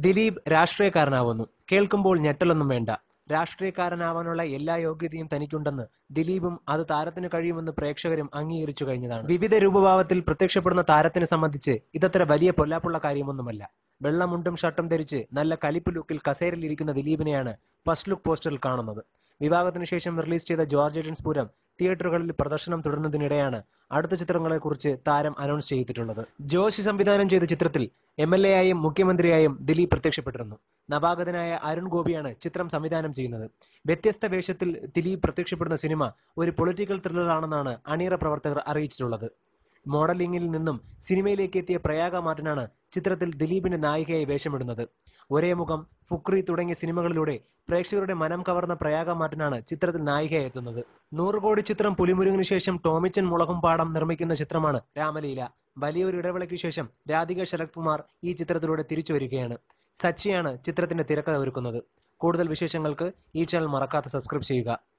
ദിലീപ് രാഷ്ട്രീയക്കാരനാവുന്നു. കേൾക്കുമ്പോൾ ഞെട്ടലൊന്നും വേണ്ട. രാഷ്ട്രീയക്കാരനാവാനുള്ള എല്ലാ യോഗ്യതയും തനിക്കുണ്ടെന്ന് ദിലീപും അത് താരത്തിന് കഴിയുമെന്ന് പ്രേക്ഷകരും അംഗീകരിച്ചു കഴിഞ്ഞതാണ്. വിവിധ രൂപഭാവത്തിൽ പ്രത്യക്ഷപ്പെടുന്ന താരത്തിനെ സംബന്ധിച്ച് ഇതത്ര വലിയ പൊല്ലാപ്പുള്ള കാര്യമൊന്നുമല്ല. വെള്ള മുണ്ടും ഷർട്ടും ധരിച്ച് നല്ല കലിപ്പ് ലുക്കിൽ കസേരയിലിരിക്കുന്ന ദിലീപിനെയാണ് ഫസ്റ്റ് ലുക്ക് പോസ്റ്ററിൽ കാണുന്നത്. വിവാഹത്തിന് ശേഷം റിലീസ് ചെയ്ത ജോർജ് ഏഡൻസ് പൂരം തിയേറ്ററുകളിൽ പ്രദർശനം തുടരുന്നതിനിടെയാണ് അടുത്ത ചിത്രങ്ങളെക്കുറിച്ച് താരം അനൗൺസ് ചെയ്തിട്ടുള്ളത്. ജോഷി സംവിധാനം ചെയ്ത ചിത്രത്തിൽ എം എൽ എ ആയും മുഖ്യമന്ത്രിയായും ദിലീപ് പ്രത്യക്ഷപ്പെട്ടിരുന്നു. നവാഗതനായ അരുൺ ഗോപിയാണ് ചിത്രം സംവിധാനം ചെയ്യുന്നത്. വ്യത്യസ്ത വേഷത്തിൽ ദിലീപ് പ്രത്യക്ഷപ്പെടുന്ന സിനിമ ഒരു പൊളിറ്റിക്കൽ ത്രില്ലറാണെന്നാണ് അണിയറ പ്രവർത്തകർ അറിയിച്ചിട്ടുള്ളത്. മോഡലിംഗിൽ നിന്നും സിനിമയിലേക്ക് എത്തിയ പ്രയാഗ മാർട്ടിനാണ് ചിത്രത്തിൽ ദിലീപിന്റെ നായികയായി വേഷമിടുന്നത്. ഒരേ മുഖം ഫുക്രി തുടങ്ങിയ സിനിമകളിലൂടെ പ്രേക്ഷകരുടെ മനം കവർന്ന പ്രയാഗ മാർട്ടിനാണ് ചിത്രത്തിൽ നായികയായി എത്തുന്നത്. നൂറുകോടി ചിത്രം പുലിമുരുകിന് ശേഷം ടോമിച്ചൻ മുളകും പാടം നിർമ്മിക്കുന്ന ചിത്രമാണ് രാമലീല. വലിയൊരു ഇടവേളയ്ക്ക് ശേഷം രാധിക ശരത് കുമാർ ഈ ചിത്രത്തിലൂടെ തിരിച്ചു വരികയാണ്. സച്ചിയാണ് ചിത്രത്തിന്റെ തിരക്കഥ ഒരുക്കുന്നത്. കൂടുതൽ വിശേഷങ്ങൾക്ക് ഈ ചാനൽ മറക്കാതെ സബ്സ്ക്രൈബ് ചെയ്യുക.